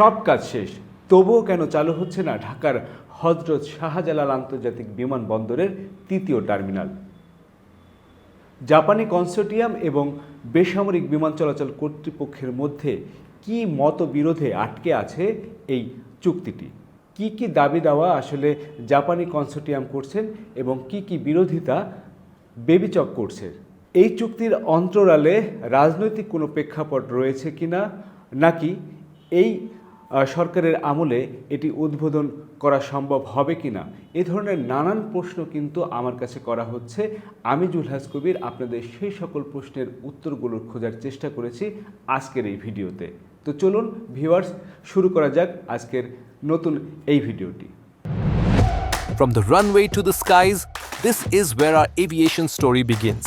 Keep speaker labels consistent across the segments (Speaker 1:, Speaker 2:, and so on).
Speaker 1: সব কাজ শেষ। তবুও কেন চালু হচ্ছে না ঢাকার হজরত শাহজালাল আন্তর্জাতিক বিমানবন্দরের তৃতীয় টার্মিনাল? জাপানি কনসোর্টিয়াম এবং বেসামরিক বিমান চলাচল কর্তৃপক্ষের মধ্যে কি মতবিরোধে আটকে আছে এই চুক্তিটি? কি কি দাবি দেওয়া আসলে জাপানি কনসোর্টিয়াম করছেন এবং কি কি বিরোধিতা বেবিচক করছে? এই চুক্তির অন্তরালে রাজনৈতিক কোনো প্রেক্ষাপট রয়েছে কিনা নাকি এই সরকারের আমলে এটি উদ্বোধন করা সম্ভব হবে কিনা? এ ধরনের নানান প্রশ্ন কিন্তু আমার কাছে করা হচ্ছে। আমি জুলহাস কবির আপনাদের সেই সকল প্রশ্নের উত্তরগুলো খোঁজার চেষ্টা করেছি আজকের এই ভিডিওতে। তো চলুন ভিউয়ার্স শুরু করা যাক আজকের নতুন এই ভিডিওটি।
Speaker 2: From the runway to the skies, this is where our aviation story begins.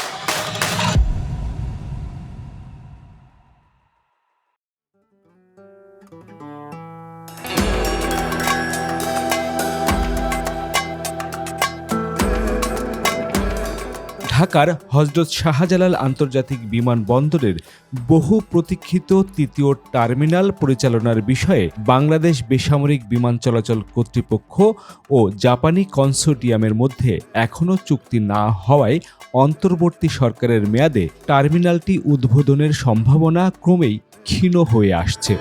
Speaker 3: ঢাকার হজরত শাহজালাল আন্তর্জাতিক বিমানবন্দরের বহু প্রতীক্ষিত তৃতীয় টার্মিনাল পরিচালনার বিষয়ে বাংলাদেশ বেসামরিক বিমান চলাচল কর্তৃপক্ষ ও জাপানি কনসোর্টিয়ামের মধ্যে এখনও চুক্তি না হওয়ায় অন্তর্বর্তী সরকারের মেয়াদে টার্মিনালটি উদ্বোধনের সম্ভাবনা ক্রমেই ক্ষীণ হয়ে আসছে।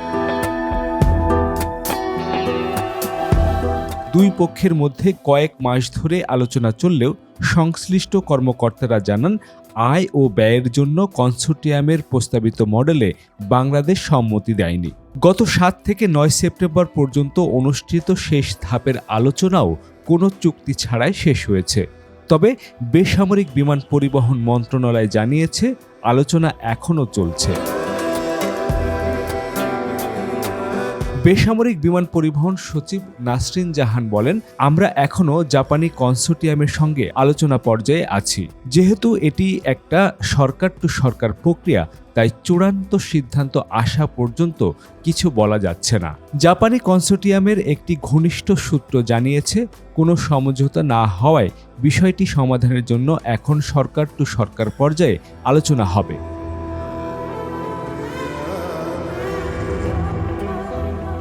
Speaker 3: দুই পক্ষের মধ্যে কয়েক মাস ধরে আলোচনা চললেও সংশ্লিষ্ট কর্মকর্তারা জানান, আয় ও ব্যয়ের জন্য কনসোর্টিয়ামের প্রস্তাবিত মডেলে বাংলাদেশ সম্মতি দেয়নি। গত সাত থেকে নয় সেপ্টেম্বর পর্যন্ত অনুষ্ঠিত শেষ ধাপের আলোচনাও কোনো চুক্তি ছাড়াই শেষ হয়েছে। তবে বেসামরিক বিমান পরিবহন মন্ত্রণালয় জানিয়েছে, আলোচনা এখনও চলছে। বেসামরিক বিমান পরিবহন সচিব নাসরিন জাহান বলেন, আমরা এখনও জাপানি কনসোর্টিয়ামের সঙ্গে আলোচনা পর্যায়ে আছি। যেহেতু এটি একটা সরকার টু সরকার প্রক্রিয়া, তাই চূড়ান্ত সিদ্ধান্ত আসা পর্যন্ত কিছু বলা যাচ্ছে না। জাপানি কনসোর্টিয়ামের একটি ঘনিষ্ঠ সূত্র জানিয়েছে, কোনো সমঝোতা না হওয়ায় বিষয়টি সমাধানের জন্য এখন সরকার টু সরকার পর্যায়ে আলোচনা হবে।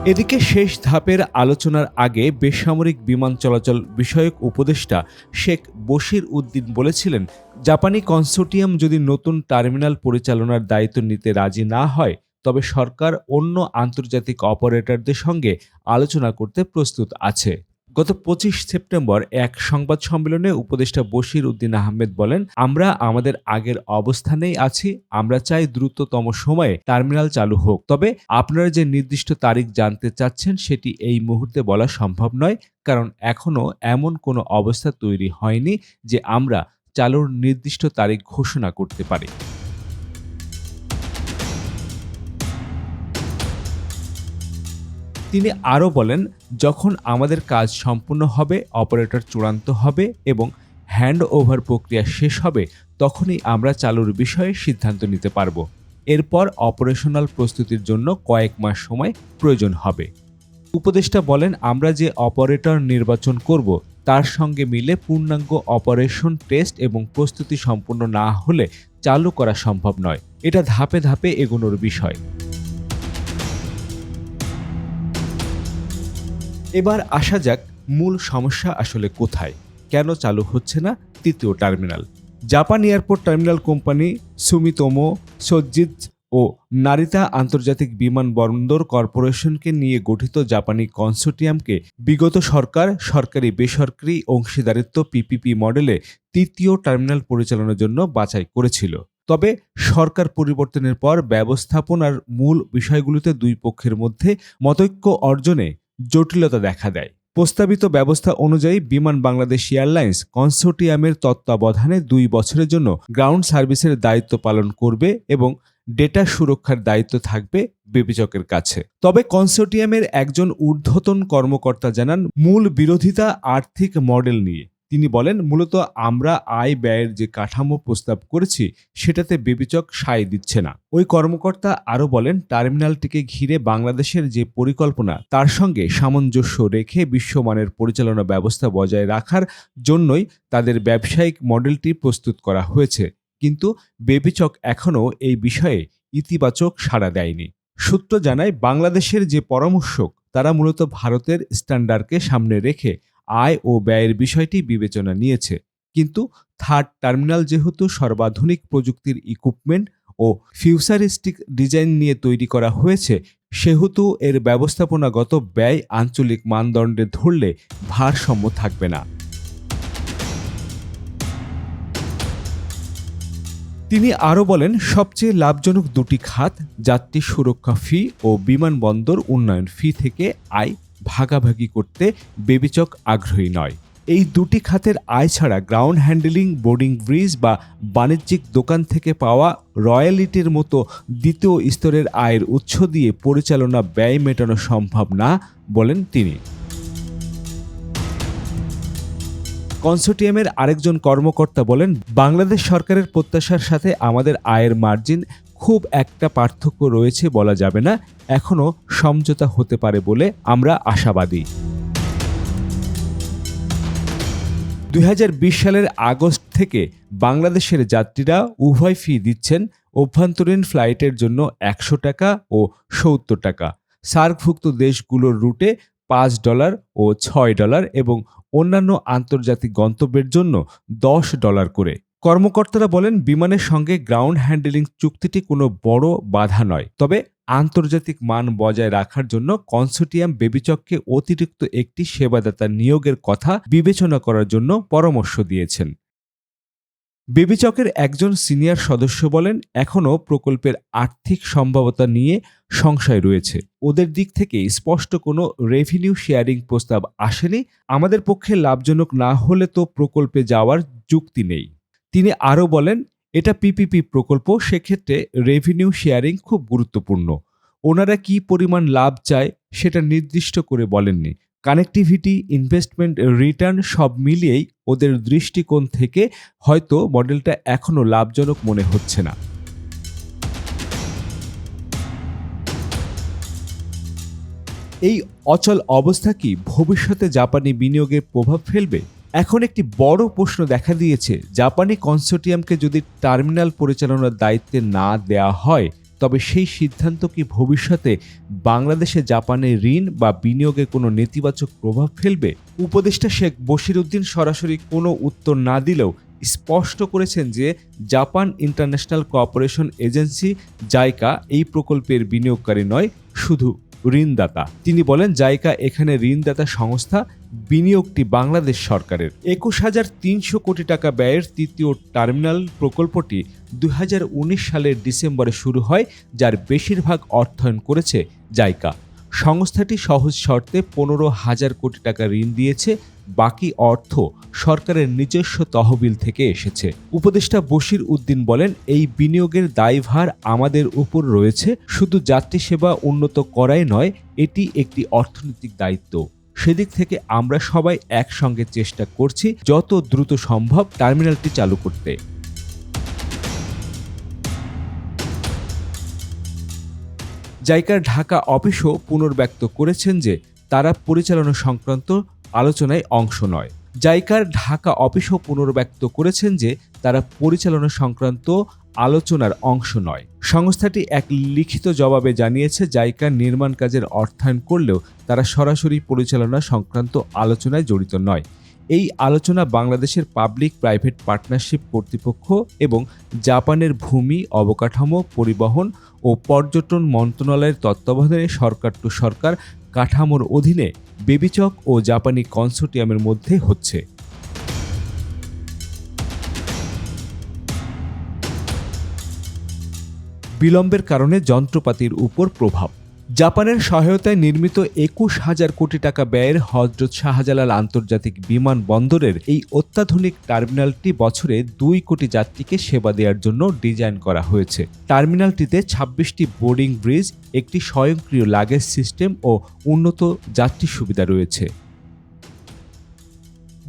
Speaker 3: এদিকে শেষ ধাপের আলোচনার আগে বেসামরিক বিমান চলাচল বিষয়ক উপদেষ্টা শেখ বশির উদ্দিন বলেছিলেন, জাপানি কনসোর্টিয়াম যদি নতুন টার্মিনাল পরিচালনার দায়িত্ব নিতে রাজি না হয়, তবে সরকার অন্য আন্তর্জাতিক অপারেটরদের সঙ্গে আলোচনা করতে প্রস্তুত আছে। গত পঁচিশ সেপ্টেম্বর এক সংবাদ সম্মেলনে উপদেষ্টা বশির উদ্দিন আহমেদ বলেন, আমরা আমাদের আগের অবস্থানেই আছি, আমরা চাই দ্রুততম সময়ে টার্মিনাল চালু হোক। তবে আপনারা যে নির্দিষ্ট তারিখ জানতে চাচ্ছেন, সেটি এই মুহূর্তে বলা সম্ভব নয়, কারণ এখনও এমন কোনো অবস্থা তৈরি হয়নি যে আমরা চালুর নির্দিষ্ট তারিখ ঘোষণা করতে পারি। তিনি আরও বলেন, যখন আমাদের কাজ সম্পূর্ণ হবে, অপারেটর চূড়ান্ত হবে এবং হ্যান্ড ওভার প্রক্রিয়া শেষ হবে, তখনই আমরা চালুর বিষয়ে সিদ্ধান্ত নিতে পারব। এরপর অপারেশনাল প্রস্তুতির জন্য কয়েক মাস সময় প্রয়োজন হবে। উপদেষ্টা বলেন, আমরা যে অপারেটর নির্বাচন করব, তার সঙ্গে মিলে পূর্ণাঙ্গ অপারেশন টেস্ট এবং প্রস্তুতি সম্পূর্ণ না হলে চালু করা সম্ভব নয়। এটা ধাপে ধাপে এগোনোর বিষয়। এবার আসা যাক মূল সমস্যা আসলে কোথায়। কেন চালু হচ্ছে না তৃতীয় terminal? Japan airport terminal company Sumitomo, Sojitz ও নারিতা আন্তর্জাতিক বিমানবন্দর কর্পোরেশনকে নিয়ে গঠিত জাপানি কনসোর্টিয়ামকে বিগত সরকার, সরকারি বেসরকারি অংশীদারিত্ব পিপিপি মডেলে তৃতীয় টার্মিনাল পরিচালনার জন্য বাছাই করেছিল। তবে সরকার পরিবর্তনের পর ব্যবস্থাপনার মূল বিষয়গুলিতে দুই পক্ষের মধ্যে মতৈক্য অর্জনে জটিলতা দেখা দেয়। প্রস্তাবিত ব্যবস্থা অনুযায়ী বিমান বাংলাদেশ এয়ারলাইন্স কনসোর্টিয়ামের তত্ত্বাবধানে দুই বছরের জন্য গ্রাউন্ড সার্ভিসের দায়িত্ব পালন করবে এবং ডেটা সুরক্ষার দায়িত্ব থাকবে বিবেচকের কাছে। তবে কনসোর্টিয়ামের একজন ঊর্ধ্বতন কর্মকর্তা জানান, মূল বিরোধিতা আর্থিক মডেল নিয়ে। তিনি বলেন, মূলত আমরা আয় ব্যয়ের যে কাঠামো প্রস্তাব করেছি, সেটাতে বিবেচক সায় দিচ্ছে না। ওই কর্মকর্তা আরও বলেন, টার্মিনালটিকে ঘিরে বাংলাদেশের যে পরিকল্পনা, তার সঙ্গে সামঞ্জস্য রেখে বিশ্বমানের পরিচালনা ব্যবস্থা বজায় রাখার জন্যই তাদের ব্যবসায়িক মডেলটি প্রস্তুত করা হয়েছে। কিন্তু বেবিচক এখনও এই বিষয়ে ইতিবাচক সাড়া দেয়নি। সূত্র জানায়, বাংলাদেশের যে পরামর্শক, তারা মূলত ভারতের স্ট্যান্ডার্ডকে সামনে রেখে আয় ও ব্যয়ের বিষয়টি বিবেচনা নিয়েছে। কিন্তু থার্ড টার্মিনাল যেহেতু সর্বাধুনিক প্রযুক্তির ইকুইপমেন্ট ও ফিউচারিস্টিক ডিজাইন নিয়ে তৈরি করা হয়েছে, সেহেতু এর ব্যবস্থাপনাগত ব্যয় আঞ্চলিক মানদণ্ডে ধরলে ভারসাম্য থাকবে না। তিনি আরও বলেন, সবচেয়ে লাভজনক দুটি খাত, যাত্রী সুরক্ষা ফি ও বিমানবন্দর উন্নয়ন ফি থেকে আয় ভাগাভাগি করতে বেবিচক আগ্রহী নয়। এই দুটি খাতের আয় ছাড়া গ্রাউন্ড হ্যান্ডেলিং বোর্ডিং ব্রিজ বা বাণিজ্যিক দোকান থেকে পাওয়া রয়্যালিটির মতো দ্বিতীয় স্তরের আয়ের উৎস দিয়ে পরিচালনা ব্যয় মেটানো সম্ভব না, বলেন তিনি। কনসোর্টিয়ামের আরেকজন কর্মকর্তা বলেন, বাংলাদেশ সরকারের প্রত্যাশার সাথে আমাদের আয়ের মার্জিন খুব একটা পার্থক্য রয়েছে বলা যাবে না। এখনও সমঝোতা হতে পারে বলে আমরা আশাবাদী। দুই হাজার বিশ সালের আগস্ট থেকে বাংলাদেশের যাত্রীরা উভয় ফি দিচ্ছেন অভ্যন্তরীণ ফ্লাইটের জন্য একশো টাকা ও সত্তর টাকা। সার্কভুক্ত দেশগুলোর রুটে পাঁচ ডলার ও ছয় ডলার এবং অন্যান্য আন্তর্জাতিক গন্তব্যের জন্য দশ ডলার করে। কর্মকর্তারা বলেন, বিমানের সঙ্গে গ্রাউন্ড হ্যান্ডেলিং চুক্তিটি কোনো বড় বাধা নয়। তবে আন্তর্জাতিক মান বজায় রাখার জন্য কনসোর্টিয়াম বেবিচককে অতিরিক্ত একটি সেবাদাতা নিয়োগের কথা বিবেচনা করার জন্য পরামর্শ দিয়েছেন। বেবিচকের একজন সিনিয়র সদস্য বলেন, এখনও প্রকল্পের আর্থিক সম্ভাবতা নিয়ে সংশয় রয়েছে। ওদের দিক থেকে স্পষ্ট কোনো রেভিনিউ শেয়ারিং প্রস্তাব আসেনি। আমাদের পক্ষে লাভজনক না হলে তো প্রকল্পে যাওয়ার যুক্তি নেই। তিনি আরও বলেন, এটা পিপিপি প্রকল্প, সেক্ষেত্রে রেভিনিউ শেয়ারিং খুব গুরুত্বপূর্ণ। ওনারা কি পরিমাণ লাভ চায় সেটা নির্দিষ্ট করে বলেননি। কানেক্টিভিটি ইনভেস্টমেন্ট রিটার্ন সব মিলিয়েই ওদের দৃষ্টিকোণ থেকে হয়তো মডেলটা এখনও লাভজনক মনে হচ্ছে না। এই অচল অবস্থা কি ভবিষ্যতে জাপানি বিনিয়োগে প্রভাব ফেলবে? এখন একটি বড় প্রশ্ন দেখা দিয়েছে, জাপানি কনসোর্টিয়ামকে যদি টার্মিনাল পরিচালনার দায়িত্বে না দেয়া হয়, তবে সেই সিদ্ধান্ত কি ভবিষ্যতে বাংলাদেশে জাপানে ঋণ বা বিনিয়োগে কোনো নেতিবাচক প্রভাব ফেলবে? উপদেষ্টা শেখ বশিরউদ্দিন সরাসরি কোনো উত্তর না দিলেও স্পষ্ট করেছেন যে Japan International Cooperation Agency, JICA, এই প্রকল্পের বিনিয়োগকারী নয়, শুধু ঋণদাতা। তিনি বলেন, জাইকা এখানে ঋণদাতা সংস্থা বিনিয়োগটি বাংলাদেশ সরকারের। একুশ হাজার তিনশো কোটি টাকা ব্যয়ের তৃতীয় টার্মিনাল প্রকল্পটি দুই হাজার উনিশ সালের ডিসেম্বরে শুরু হয়, যার বেশিরভাগ অর্থায়ন করেছে জাইকা। সংস্থাটি সহজ শর্তে পনেরো হাজার কোটি টাকা ঋণ দিয়েছে বাকি অর্থ সরকারের নিজস্ব তহবিল থেকে এসেছে। উপদেষ্টা বশির উদ্দিন বলেন, এই বিনিয়োগের দায়ভার আমাদের উপর রয়েছে, শুধু যাত্রী সেবা উন্নত করাই নয়, এটি একটি অর্থনৈতিক দায়িত্ব। সেদিক থেকে আমরা সবাই একসঙ্গে চেষ্টা করছি যত দ্রুত সম্ভব টার্মিনালটি চালু করতে। জাইকার ঢাকা অফিসও পুনর্ব্যক্ত করেছেন যে, তারা পরিচালনা সংক্রান্ত আলোচনায় অংশ নয়। জাইকার ঢাকা অফিসও পুনর্ব্যক্ত করেছেন যে তারা পরিচালনা সংক্রান্ত আলোচনার অংশ নয়। সংস্থাটি এক লিখিত জবাবে জানিয়েছে, জাইকা নির্মাণ কাজের অর্থায়ন করলেও তারা সরাসরি পরিচালনা সংক্রান্ত আলোচনায় জড়িত নয়। এই আলোচনা বাংলাদেশের পাবলিক প্রাইভেট পার্টনারশিপ কর্তৃপক্ষ এবং জাপানের ভূমি অবকাঠামো পরিবহন ও পর্যটন মন্ত্রণালয়ের তত্ত্বাবধানে সরকার টু সরকার কাঠামোর অধীনে বেবিচক ও জাপানি কনসোর্টিয়ামের মধ্যে হচ্ছে। বিলম্বের কারণে যন্ত্রপাতির উপর প্রভাব। জাপানের সহায়তায় নির্মিত একুশ হাজার কোটি টাকা ব্যয়ের হজরত শাহজালাল আন্তর্জাতিক বিমানবন্দরের এই অত্যাধুনিক টার্মিনালটি বছরে দুই কোটি যাত্রীকে সেবা দেওয়ার জন্য ডিজাইন করা হয়েছে। টার্মিনালটিতে ছাব্বিশটি বোর্ডিং ব্রিজ, একটি স্বয়ংক্রিয় লাগেজ সিস্টেম ও উন্নত যাত্রী সুবিধা রয়েছে।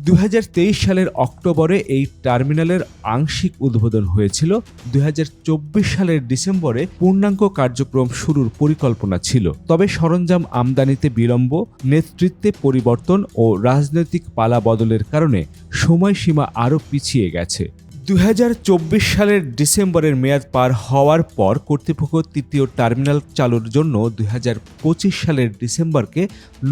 Speaker 3: দুই হাজার তেইশ সালের অক্টোবরে এই টার্মিনালের আংশিক উদ্বোধন হয়েছিল। দুই হাজার চব্বিশ সালের ডিসেম্বরে পূর্ণাঙ্গ কার্যক্রম শুরুর পরিকল্পনা ছিল। তবে সরঞ্জাম আমদানিতে বিলম্ব, নেতৃত্বে পরিবর্তন ও রাজনৈতিক পালা বদলের কারণে সময়সীমা আরও পিছিয়ে গেছে। দুই হাজার চব্বিশ সালের ডিসেম্বরের মেয়াদ পার হওয়ার পর কর্তৃপক্ষ তৃতীয় টার্মিনাল চালুর জন্য দুই হাজার পঁচিশ সালের ডিসেম্বরকে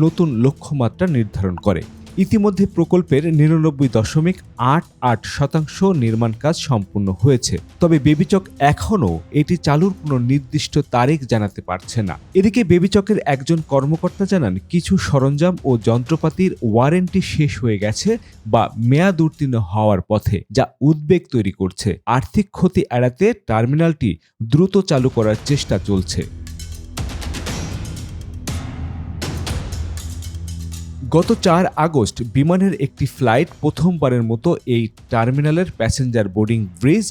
Speaker 3: নতুন লক্ষ্যমাত্রা নির্ধারণ করে। ইতিমধ্যে প্রকল্পের নিরানব্বই দশমিক আট আট শতাংশ নির্মাণ কাজ সম্পূর্ণ হয়েছে। তবে বেবিচক এখনও এটি চালুর কোনো নির্দিষ্ট তারিখ জানাতে পারছে না। এদিকে বেবিচকের একজন কর্মকর্তা জানান, কিছু সরঞ্জাম ও যন্ত্রপাতির ওয়ারেন্টি শেষ হয়ে গেছে বা মেয়াদ উত্তীর্ণ হওয়ার পথে, যা উদ্বেগ তৈরি করছে। আর্থিক ক্ষতি এড়াতে টার্মিনালটি দ্রুত চালু করার চেষ্টা চলছে। গত চার আগস্ট বিমানের একটি ফ্লাইট প্রথমবারের মতো এই টার্মিনালের প্যাসেঞ্জার বোর্ডিং ব্রিজ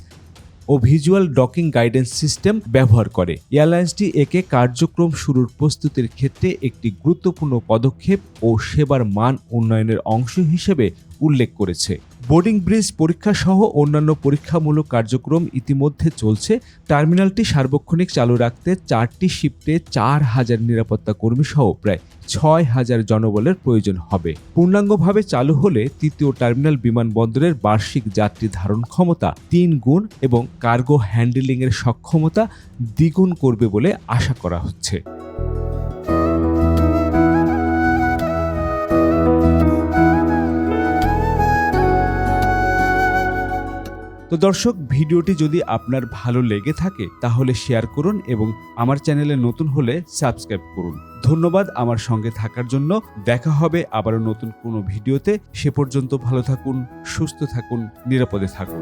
Speaker 3: ও ভিজুয়াল ডকিং গাইডেন্স সিস্টেম ব্যবহার করে। এয়ারলাইন্সটি একে কার্যক্রম শুরুর প্রস্তুতির ক্ষেত্রে একটি গুরুত্বপূর্ণ পদক্ষেপ ও সেবার মান উন্নয়নের অংশ হিসেবে উল্লেখ করেছে। বোর্ডিং ব্রিজ পরীক্ষা সহ অন্যান্য পরীক্ষামূলক কার্যক্রম ইতিমধ্যে চলছে। টার্মিনালটি সার্বক্ষণিক চালু রাখতে চারটি শিফটে চার হাজার নিরাপত্তা কর্মী সহ প্রায় ছয় হাজার জনবলের প্রয়োজন হবে। পূর্ণাঙ্গভাবে চালু হলে তৃতীয় টার্মিনাল বিমানবন্দরের বার্ষিক যাত্রী ধারণ ক্ষমতা তিন গুণ এবং কার্গো হ্যান্ডেলিংয়ের সক্ষমতা দ্বিগুণ করবে বলে আশা করা হচ্ছে। তো দর্শক, ভিডিওটি যদি আপনার ভালো লেগে থাকে, তাহলে শেয়ার করুন এবং আমার চ্যানেলে নতুন হলে সাবস্ক্রাইব করুন। ধন্যবাদ আমার সঙ্গে থাকার জন্য। দেখা হবে আবারও নতুন কোনো ভিডিওতে। সে পর্যন্ত ভালো থাকুন, সুস্থ থাকুন, নিরাপদে থাকুন।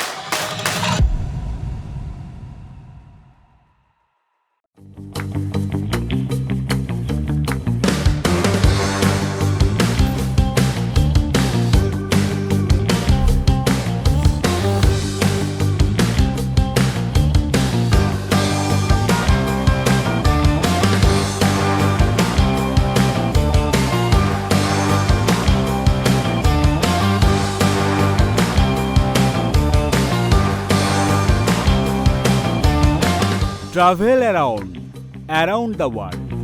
Speaker 1: travel around around the world